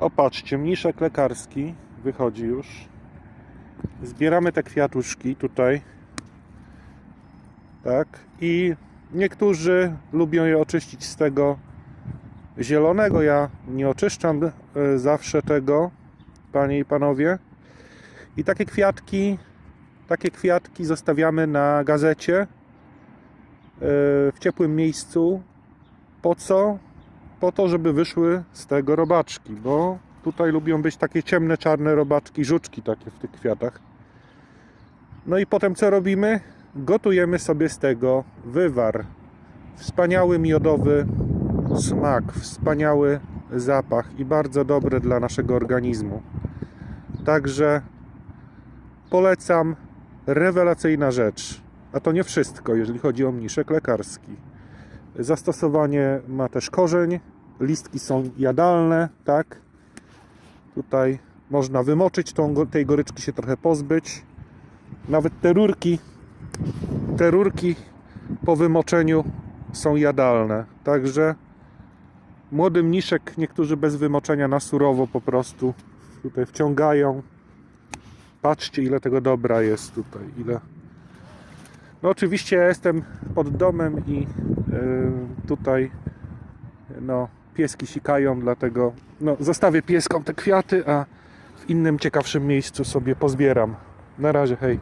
O, patrzcie, mniszek lekarski wychodzi już. Zbieramy te kwiatuszki tutaj. Tak. I niektórzy lubią je oczyścić z tego zielonego. Ja nie oczyszczam e, zawsze tego, panie i panowie. I takie kwiatki, takie kwiatki zostawiamy na gazecie e, w ciepłym miejscu. Po co? Po to, żeby wyszły z tego robaczki, bo tutaj lubią być takie ciemne, czarne robaczki, żuczki takie w tych kwiatach. No i potem co robimy? Gotujemy sobie z tego wywar. Wspaniały miodowy smak, wspaniały zapach i bardzo dobre dla naszego organizmu. Także polecam, rewelacyjna rzecz. A to nie wszystko, jeżeli chodzi o mniszek lekarski. Zastosowanie ma też korzeń, listki są jadalne, tak? Tutaj można wymoczyć tą, tej goryczki, się trochę pozbyć. Nawet te rurki, te rurki po wymoczeniu są jadalne. Także młody mniszek, niektórzy bez wymoczenia na surowo po prostu tutaj wciągają. Patrzcie ile tego dobra jest tutaj, ile. No oczywiście ja jestem pod domem i tutaj no pieski sikają, dlatego no zostawię pieskom te kwiaty, a w innym ciekawszym miejscu sobie pozbieram. Na razie, hej.